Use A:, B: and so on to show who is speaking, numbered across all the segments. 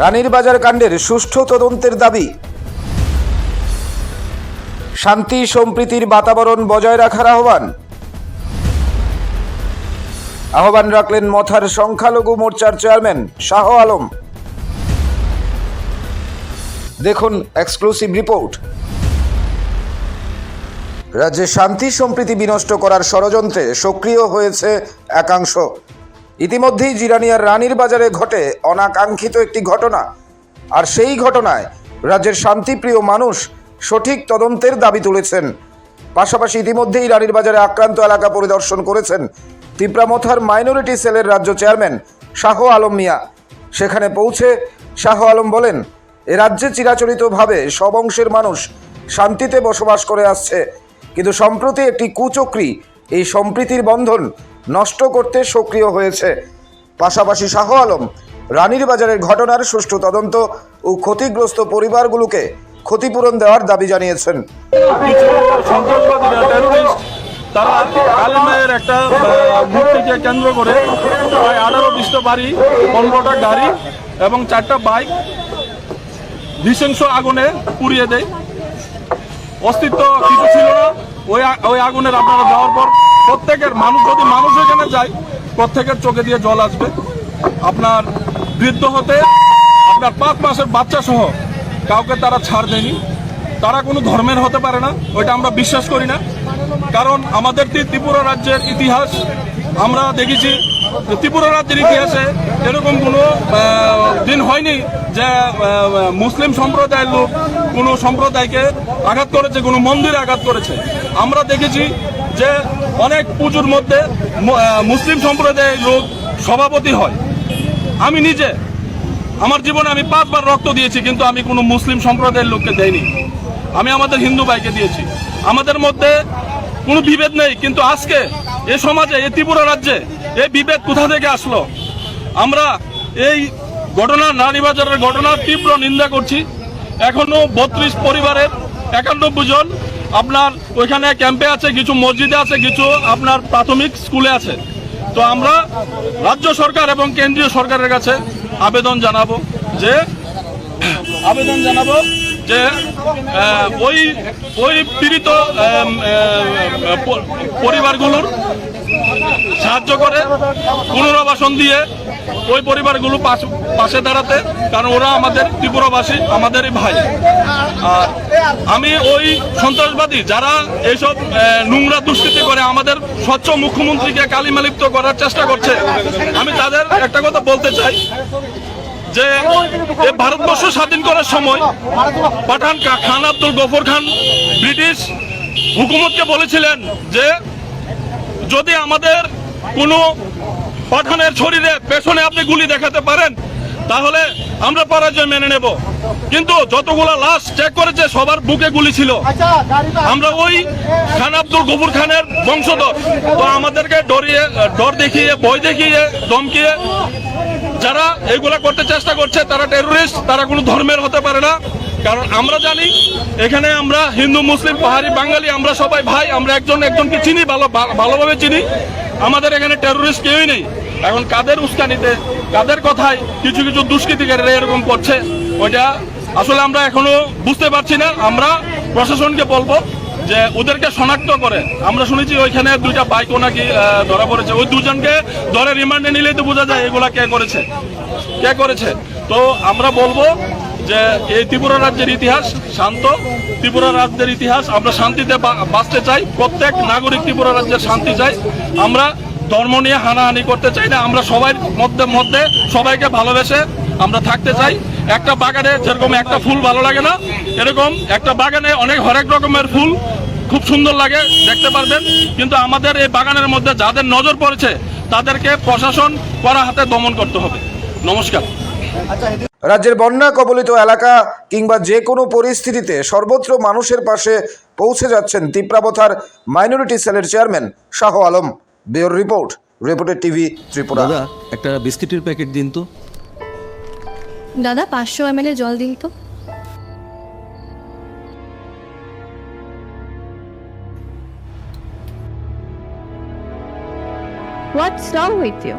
A: রানীর বাজার কাণ্ডের সুষ্ঠু তদন্তের দাবি। শান্তি সম্প্রীতির বাতাবরণ বজায় রাখার আহ্বান। আহ্বান রাখলেন মথার সংখ্যালঘু মোর্চার চেয়ারম্যান শাহ আলম। দেখুন এক্সক্লুসিভ রিপোর্ট। রাজ্যে শান্তি সম্প্রীতি বিনষ্ট করার ষড়যন্ত্রে সক্রিয় হয়েছে একাংশ। ইতিমধ্যেই জিরানিয়ার রানীর বাজারে ঘটে অনাকাঙ্ক্ষিত একটি ঘটনা। আর সেই ঘটনায় রাজ্যের শান্তিপ্রিয় মানুষ সঠিক তদন্তের দাবি তুলেছেন। পাশাপাশি ইতিমধ্যেই রানীর বাজারে আক্রান্ত এলাকা পরিদর্শন করেছেন তিপ্রামথার মাইনরিটি সেলের রাজ্য চেয়ারম্যান শাহ আলম মিয়া। সেখানে পৌঁছে শাহ আলম বলেন, এ রাজ্যে চিরাচরিতভাবে সব অংশের মানুষ শান্তিতে বসবাস করে আসছে। কিন্তু সম্প্রতি একটি কুচক্রী, এই সম্প্রীতির বন্ধন নষ্ট করতে সক্রিয় হয়েছে। পাশাপাশি শাহ আলম রানীর বাজারের ঘটনার সুষ্ঠু তদন্ত ও ক্ষতিগ্রস্ত পরিবারগুলোকে ক্ষতিপূরণ দেওয়ার দাবি জানিয়েছেন।
B: তারা একটা কেন্দ্র করে গাড়ি এবং চারটা বাইক নৃশংস আগুনে পুড়িয়ে দেয়। অস্তিত্ব কিছু ছিল না। ওই ওই আগুনের আপনারা যাওয়ার পর প্রত্যেকের মানুষ, যদি মানুষ এখানে যায়, প্রত্যেকের চোখে দিয়ে জল আসবে। আপনার বৃদ্ধ হতে, আপনার পাঁচ মাসের বাচ্চা সহ কাউকে তারা ছাড় দেয়নি। তারা কোনো ধর্মের হতে পারে না, ওইটা আমরা বিশ্বাস করি না। কারণ আমাদের ত্রি- ত্রিপুরা রাজ্যের ইতিহাস, আমরা দেখেছি ত্রিপুরা রাজ্যের ইতিহাসে এরকম কোনো দিন হয়নি যে মুসলিম সম্প্রদায়ের লোক কোনো সম্প্রদায়কে আঘাত করেছে, কোনো মন্দিরে আঘাত করেছে। আমরা দেখেছি যে অনেক পুজোর মধ্যে মুসলিম সম্প্রদায়ের লোক সভাপতি হয়। আমি নিজে, আমার জীবনে আমি পাঁচবার রক্ত দিয়েছি, কিন্তু আমি কোনো মুসলিম সম্প্রদায়ের লোককে দেয়নি আমি আমাদের হিন্দু ভাইকে দিয়েছি। আমাদের মধ্যে কোনো বিভেদ নেই, কিন্তু আজকে এ সমাজে, এ ত্রিপুরা রাজ্যে এই বিভেদ কোথা থেকে আসলো? আমরা এই ঘটনা নারীবাজারের ঘটনার তীব্র নিন্দা করছি। এখনও বত্রিশ পরিবারের একানব্বই জন আপনার ওইখানে ক্যাম্পে আছে, কিছু মসজিদে আছে, কিছু আপনার প্রাথমিক স্কুলে আছে। তো আমরা রাজ্য সরকার এবং কেন্দ্রীয় সরকারের কাছে আবেদন জানাব যে, আবেদন জানাব যে ওই ওই পীড়িত পরিবারগুলোর সাহায্য করে পুনর্বাসন দিয়ে ওই পরিবারগুলো পাশ- দাঁড়াতে, কারণ ওরা আমাদের ত্রিপুরাবাসী, আমাদেরই ভাই। আর আমি ওই সন্ত্রাসবাদী, যারা এইসব নোংরা দুষ্কৃতি করে, আমাদের স্বচ্ছ মুখ্যমন্ত্রীকে কালিমালিপ্ত করার চেষ্টা করছে, আমি তাদের একটা কথা বলতে চাই, যে ভারতবর্ষ স্বাধীন করার সময় পাঠান খান আব্দুল গফর খান ব্রিটিশ হুকুমতকে বলেছিলেন যে যদি আমাদের কোনো পাঠানের শরীরে পেছনে আপনি গুলি দেখাতে পারেন তাহলে আমরা পরাজয় মেনে নেব। কিন্তু যতগুলো লাশ চেক করেছে সবার বুকে গুলি ছিল। আমরা ওই খান আব্দুল গফুর খানের বংশধর। তো আমাদেরকে ডরিয়ে ডর দেখিয়ে ভয় দেখিয়ে ধমকিয়ে যারা এগুলা করতে চেষ্টা করছে তারা টেরোরিস্ট তারা কোনো ধর্মের হতে পারে না। কারণ আমরা জানি এখানে আমরা হিন্দু মুসলিম পাহাড়ি বাঙালি আমরা সবাই ভাই আমরা একজন একজনকে চিনি ভালো ভালোভাবে চিনি। আমাদের এখানে টেরোরিস্ট কেউই নেই। এখন কাদের উস্কানিতে, কাদের কথায় কিছু কিছু দুষ্কৃতিকারীরা এরকম করছে, ওইটা আসলে আমরা এখনও বুঝতে পারছি না। আমরা প্রশাসনকে বলব যে ওদেরকে শনাক্ত করে। আমরা শুনেছি ওইখানে দুইটা বাইকও নাকি ধরা পড়েছে। ওই দুজনকে ধরে রিমান্ডে নিলেই তো বোঝা যায় এগুলা কে করেছে। কে করেছে? তো আমরা বলব যে এই ত্রিপুরা রাজ্যের ইতিহাস শান্ত, ত্রিপুরা রাজ্যের ইতিহাস, আমরা শান্তিতে বাঁচতে চাই, প্রত্যেক নাগরিক ত্রিপুরা রাজ্যের শান্তি চাই। আমরা ধর্ম নিয়ে হানাহানি করতে চাই না, আমরা সবাই মধ্যে মধ্যে সবাইকে ভালোবেসে আমরা থাকতে চাই। একটা বাগানে যেরকম একটা ফুল ভালো লাগে না, এরকম একটা বাগানে অনেক হরেক রকমের ফুল খুব সুন্দর লাগে, দেখতে পারবেন। কিন্তু আমাদের এই বাগানের মধ্যে যাদের নজর পড়েছে, তাদেরকে প্রশাসন করা হাতে দমন করতে হবে। নমস্কার।
A: রাজ্যের বন্যা কবলিত এলাকা কিংবা যে কোনো পরিস্থিতিতে সর্বত্র মানুষের পাশে পৌঁছে যাচ্ছেন তিপ্রাবথার মাইনরিটি সেলের চেয়ারম্যান শাহ আলম। বিওর রিপোর্ট রিপোর্টের টিভি ত্রিপুরা।
C: দাদা একটা বিস্কিটের প্যাকেট দিন তো।
D: দাদা পাঁচশো এম জল দিন তো। হোয়াটস রং উইথ ইউ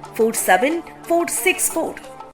E: 47464